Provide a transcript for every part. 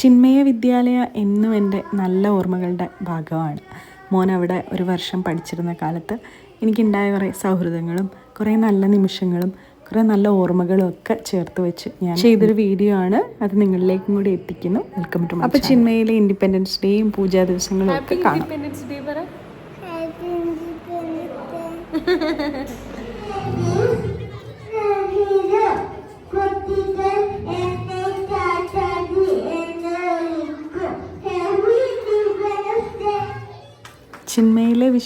ചിന്മയ വിദ്യാലയ എന്നും എന്റെ നല്ല ഓർമ്മകളുടെ ഭാഗമാണ്. മോൻ അവിടെ ഒരു വർഷം പഠിച്ചിരുന്ന കാലത്ത് എനിക്കുണ്ടായ കുറേ സൗഹൃദങ്ങളും കുറേ നല്ല നിമിഷങ്ങളും കുറേ നല്ല ഓർമ്മകളും ഒക്കെ ചേർത്ത് വെച്ച് ഞാൻ ചെയ്തൊരു വീഡിയോ ആണ്. അത് നിങ്ങളിലേക്കും കൂടി എത്തിക്കുന്നു. വെൽക്കം ടു അപ്പോൾ ചിന്മയിലെ ഇൻഡിപെൻഡൻസ് ഡേയും പൂജാ ദിവസങ്ങളും ഒക്കെ കാണാം.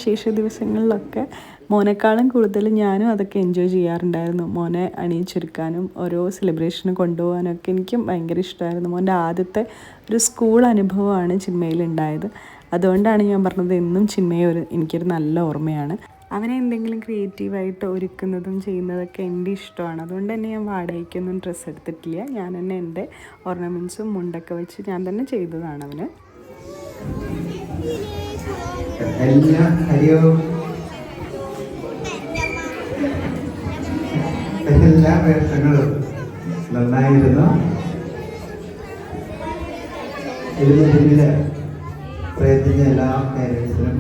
വിശേഷ ദിവസങ്ങളിലൊക്കെ മോനെക്കാളും കൂടുതൽ ഞാനും അതൊക്കെ എൻജോയ് ചെയ്യാറുണ്ടായിരുന്നു. മോനെ അണിയിച്ചൊരുക്കാനും ഓരോ സെലിബ്രേഷന് കൊണ്ടുപോകാനൊക്കെ എനിക്കും ഭയങ്കര ഇഷ്ടമായിരുന്നു മോന്റെ ആദ്യത്തെ ഒരു സ്കൂൾ അനുഭവമാണ് ചിന്മയിൽ ഉണ്ടായത് അതുകൊണ്ടാണ് ഞാൻ പറഞ്ഞത് എന്നും ചിന്മയെ ഒരു എനിക്കൊരു നല്ല ഓർമ്മയാണ്. അവനെ എന്തെങ്കിലും ക്രിയേറ്റീവായിട്ട് ഒരുക്കുന്നതും ചെയ്യുന്നതൊക്കെ എന്റെ ഇഷ്ടമാണ്. അതുകൊണ്ട് തന്നെ ഞാൻ വാടകയ്ക്കൊന്നും ഡ്രസ്സ് എടുത്തിട്ടില്ല. ഞാൻ തന്നെ എന്റെ ഓർണമെന്റ്സും മുണ്ടൊക്കെ വെച്ച് ഞാൻ തന്നെ ചെയ്തതാണ് അവന്. എല്ലാ ഹരിയോ എല്ലാ വേഷങ്ങളും നന്നായിരുന്നു. ഇതിന് പിന്നിൽ പ്രയത്നിച്ച എല്ലാ പേരൻസിനും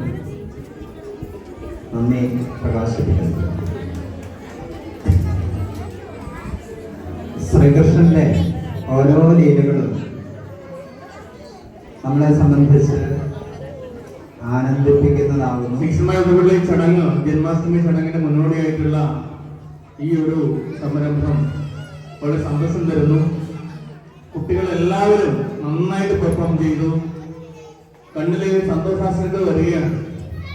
നന്ദി പ്രകാശിപ്പിക്കുന്നു. ശ്രീകൃഷ്ണന്റെ ഓരോ ലീലകളും നമ്മളെ സംബന്ധിച്ച് ആനന്ദിപ്പിക്കുന്നതാകുന്നു. ശിക്ഷമായ ഒരുപാട് ചടങ്ങ് ജന്മാഷ്ടമി ചടങ്ങിന്റെ മുന്നോടിയായിട്ടുള്ള ഈ ഒരു സംരംഭം വളരെ സന്തോഷം തരുന്നു. കുട്ടികൾ എല്ലാവരും നന്നായിട്ട് പെർഫോം ചെയ്തു. കണ്ണിലെ സന്തോഷാശ്രങ്ങൾ വരികയാണ്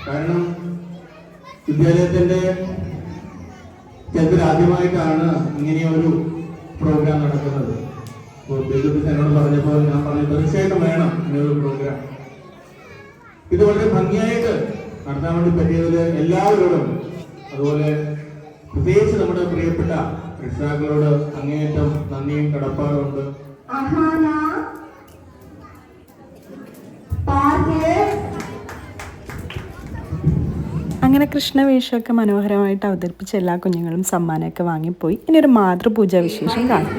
കാരണം വിദ്യാലയത്തിന്റെ ചരിത്രത്തിൽ ആദ്യമായിട്ടാണ് ഒരു പ്രോഗ്രാം നടക്കുന്നത്. ഇപ്പോൾ ബിജു എന്നോട് പറഞ്ഞപ്പോൾ ഞാൻ പറഞ്ഞു തീർച്ചയായിട്ടും വേണം ഒരു പ്രോഗ്രാം ഇത് വളരെ ഭംഗിയായിട്ട് നടത്താൻ വേണ്ടി പറ്റിയതിൽ എല്ലാവരോടും അതുപോലെ പ്രത്യേകിച്ച് നമ്മുടെ പ്രിയപ്പെട്ട രക്ഷിതാക്കളോട് അങ്ങേയറ്റം നന്ദിയും കടപ്പാടുമുണ്ട് അങ്ങനെ കൃഷ്ണവേഷമൊക്കെ മനോഹരമായിട്ട് അവതരിപ്പിച്ച എല്ലാ കുഞ്ഞുങ്ങളും സമ്മാനമൊക്കെ വാങ്ങിപ്പോയി. ഇനി ഒരു മാതൃപൂജ വിശേഷം കാണാം.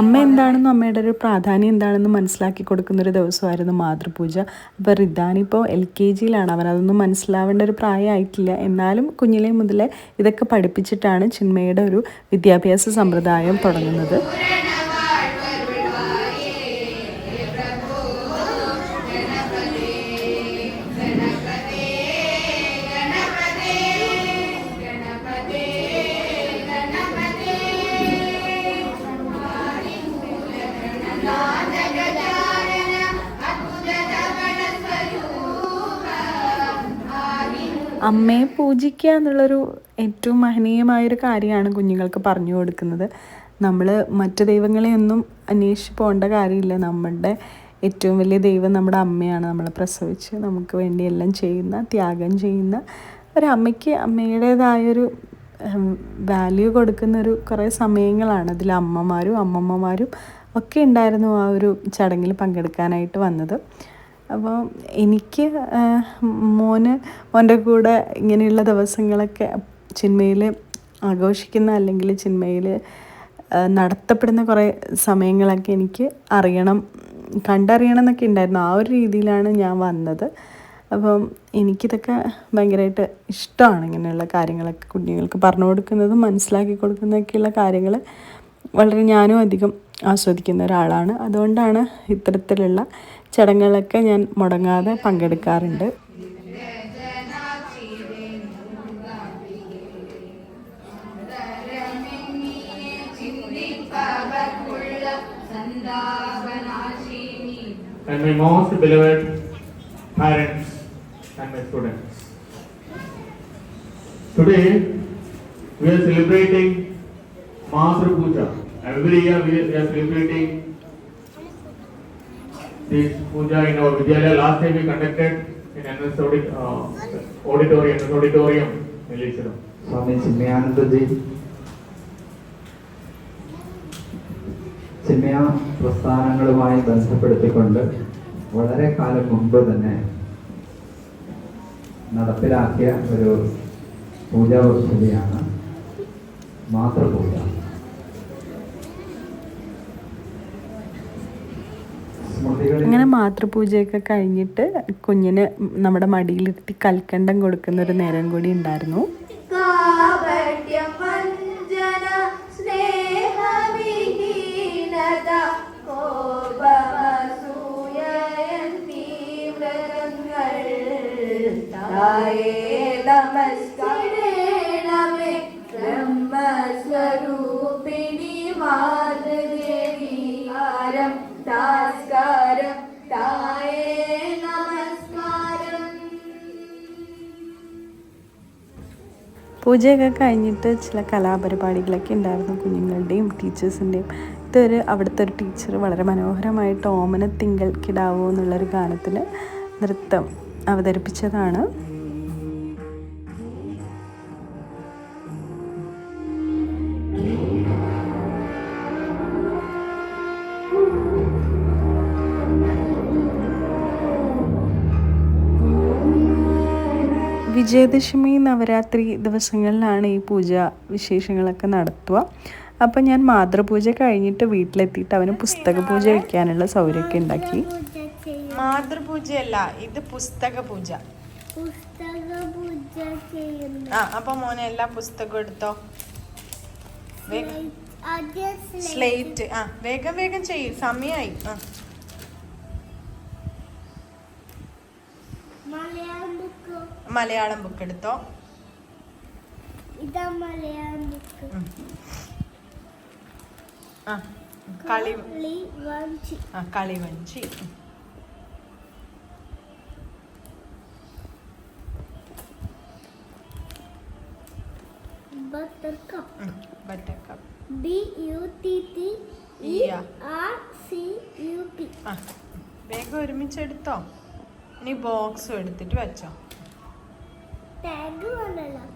അമ്മ എന്താണെന്നും അമ്മയുടെ ഒരു പ്രാധാന്യം എന്താണെന്ന് മനസ്സിലാക്കി കൊടുക്കുന്ന ഒരു ദിവസമായിരുന്നു മാതൃപൂജ. അപ്പോൾ റിദാനിപ്പോൾ എൽ കെ ജിയിലാണ്. അവൻ അതൊന്നും മനസ്സിലാവേണ്ട ഒരു പ്രായമായിട്ടില്ല. എന്നാലും കുഞ്ഞിലെ മുതലേ ഇതൊക്കെ പഠിപ്പിച്ചിട്ടാണ് ചിന്മയുടെ ഒരു വിദ്യാഭ്യാസ സമ്പ്രദായം തുടങ്ങുന്നത്. അമ്മയെ പൂജിക്കുക എന്നുള്ളൊരു ഏറ്റവും മഹനീയമായൊരു കാര്യമാണ് കുഞ്ഞുങ്ങൾക്ക് പറഞ്ഞു കൊടുക്കുന്നത്. നമ്മൾ മറ്റു ദൈവങ്ങളെയൊന്നും അന്വേഷിച്ച് പോകേണ്ട കാര്യമില്ല. നമ്മളുടെ ഏറ്റവും വലിയ ദൈവം നമ്മുടെ അമ്മയാണ്. നമ്മളെ പ്രസവിച്ച് നമുക്ക് വേണ്ടി എല്ലാം ചെയ്യുന്ന ത്യാഗം ചെയ്യുന്ന ഒരമ്മയ്ക്ക് അമ്മയുടേതായൊരു വാല്യൂ കൊടുക്കുന്ന ഒരു കുറേ സമയങ്ങളാണ് അതിൽ അമ്മമാരും അമ്മമ്മമാരും ഒക്കെ ഉണ്ടായിരുന്നു ആ ഒരു ചടങ്ങിൽ പങ്കെടുക്കാനായിട്ട് വന്നത്. അപ്പോൾ എനിക്ക് മോന് മോന്റെ കൂടെ ഇങ്ങനെയുള്ള ദിവസങ്ങളൊക്കെ ചിന്മയിൽ ആഘോഷിക്കുന്ന അല്ലെങ്കിൽ ചിന്മയിൽ നടത്തപ്പെടുന്ന കുറേ സമയങ്ങളൊക്കെ എനിക്ക് അറിയണം കണ്ടറിയണം എന്നൊക്കെ ഉണ്ടായിരുന്നു. ആ ഒരു രീതിയിലാണ് ഞാൻ വന്നത്. അപ്പം എനിക്കിതൊക്കെ ഭയങ്കരമായിട്ട് ഇഷ്ടമാണ് ഇങ്ങനെയുള്ള കാര്യങ്ങളൊക്കെ. കുഞ്ഞുങ്ങൾക്ക് പറഞ്ഞു കൊടുക്കുന്നതും മനസ്സിലാക്കി കൊടുക്കുന്നതൊക്കെയുള്ള കാര്യങ്ങൾ വളരെ ഞാനും അധികം ആസ്വദിക്കുന്ന ഒരാളാണ്. അതുകൊണ്ടാണ് ഇത്തരത്തിലുള്ള ചടങ്ങുകളൊക്കെ ഞാൻ മുടങ്ങാതെ പങ്കെടുക്കാറുണ്ട് and my most beloved parents and my students. Today, we are celebrating Master Puja. Every year we are celebrating this puja in our Vidyalaya. Last time we conducted in NS audit, uh, auditorium, NS auditorium, Nillisharam. Swami ji. Chinmaya പ്രസ്ഥാനങ്ങളുമായി ബന്ധപ്പെടുത്തിക്കൊണ്ട് വളരെ കാലം മുമ്പ് തന്നെ നടപ്പിലാക്കിയ ഒരു പൂജാ പദ്ധതിയാണ് മാതൃപൂജ സ്മൃതികളിൽ അങ്ങനെ മാതൃപൂജയൊക്കെ കഴിഞ്ഞിട്ട് കുഞ്ഞിന് നമ്മുടെ മടിയിലിരുത്തി കൽക്കണ്ടം കൊടുക്കുന്ന ഒരു നേരം കൂടി ഉണ്ടായിരുന്നു Let's go. പൂജയൊക്കെ കഴിഞ്ഞിട്ട് ചില കലാപരിപാടികളൊക്കെ ഉണ്ടായിരുന്നു കുഞ്ഞുങ്ങളുടെയും ടീച്ചേഴ്സിന്റെയും. ഇതൊരു അവിടുത്തെ ഒരു ടീച്ചർ വളരെ മനോഹരമായിട്ട് ഓമനത്തിങ്കൽ കിടാവോ എന്നുള്ളൊരു ഗാനത്തിൽ നൃത്തം അവതരിപ്പിച്ചതാണ്. വിജയദശമി നവരാത്രി ദിവസങ്ങളിലാണ് ഈ പൂജ വിശേഷങ്ങളൊക്കെ നടത്തുക. അപ്പം ഞാൻ മാതൃപൂജ കഴിഞ്ഞിട്ട് വീട്ടിലെത്തിയിട്ട് അവന് പുസ്തക പൂജ വയ്ക്കാനുള്ള സൗകര്യമൊക്കെ ഉണ്ടാക്കി. മാതൃപൂജയല്ല ഇത് പുസ്തക പൂജ പുസ്തക പൂജ ചെയ്യുന്നു. ആ അപ്പൊ മോനെ എല്ലാ പുസ്തകവും എടുത്തോ? വേഗം. സ്ലേറ്റ് ആ വേഗം വേഗം ചെയ്യും സമയമായി ആ. മലയാളം ബുക്ക് എടുത്തോ? ഇതാ മലയാളം ബുക്ക് ആ കളി ആ കളിവഞ്ചി ആ. വേഗം ഒരുമിച്ച് എടുത്തോ ഇനി ബോക്സും എടുത്തിട്ട് വെച്ചോ.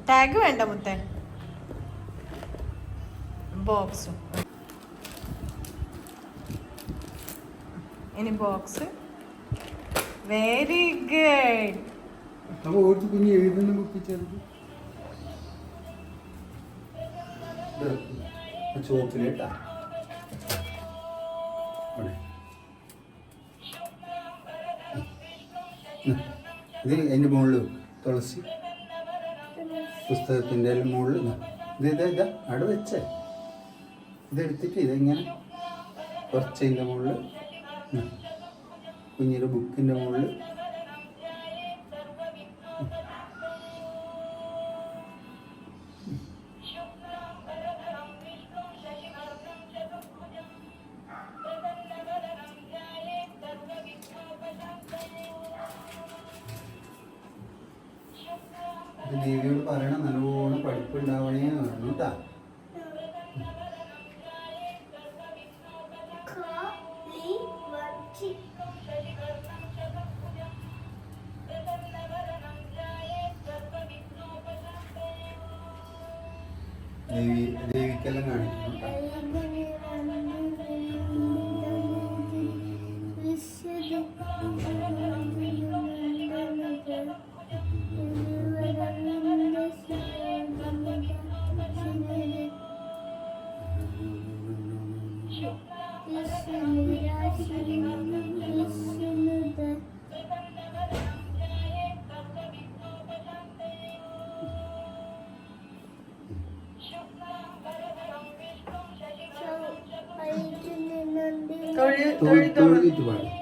ടാഗ് വേണ്ട മുത്തേ. ബോക്സും ഇനി ബോക്സ് വെരി ഗുഡ് ചോപ്പിലേട്ടാ ഇത് അതിന്റെ മുകളിൽ തുളസി പുസ്തകത്തിന്റെ മുകളിൽ ഇത്. ഇതാ ഇതാ അവിടെ വെച്ചേ. ഇതെടുത്തിട്ട് ഇതെങ്ങനെ കുറച്ചതിന്റെ മുകളിൽ കുഞ്ഞിന്റെ ബുക്കിന്റെ മുകളിൽ പറയണം നല്ലോണം പഠിപ്പുണ്ടാവണേ എന്ന് പറഞ്ഞു കേട്ടാ. ദേവി ദേവിക്കെല്ലാം കാണിക്കുന്നു കേട്ടാ 都一对。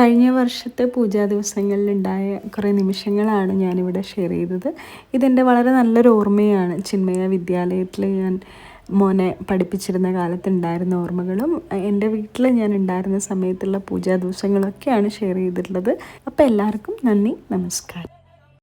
കഴിഞ്ഞ വർഷത്തെ പൂജാ ദിവസങ്ങളിലുണ്ടായ കുറേ നിമിഷങ്ങളാണ് ഞാനിവിടെ ഷെയർ ചെയ്തത്. ഇതെന്റെ വളരെ നല്ലൊരു ഓർമ്മയാണ്. ചിന്മയ വിദ്യാലയത്തിൽ ഞാൻ മോനെ പഠിപ്പിച്ചിരുന്ന കാലത്തുണ്ടായിരുന്ന ഓർമ്മകളും എന്റെ വീട്ടിൽ ഞാൻ ഉണ്ടായിരുന്ന സമയത്തുള്ള പൂജാ ദിവസങ്ങളൊക്കെയാണ് ഷെയർ ചെയ്തിട്ടുള്ളത്. അപ്പോൾ എല്ലാവർക്കും നന്ദി നമസ്കാരം.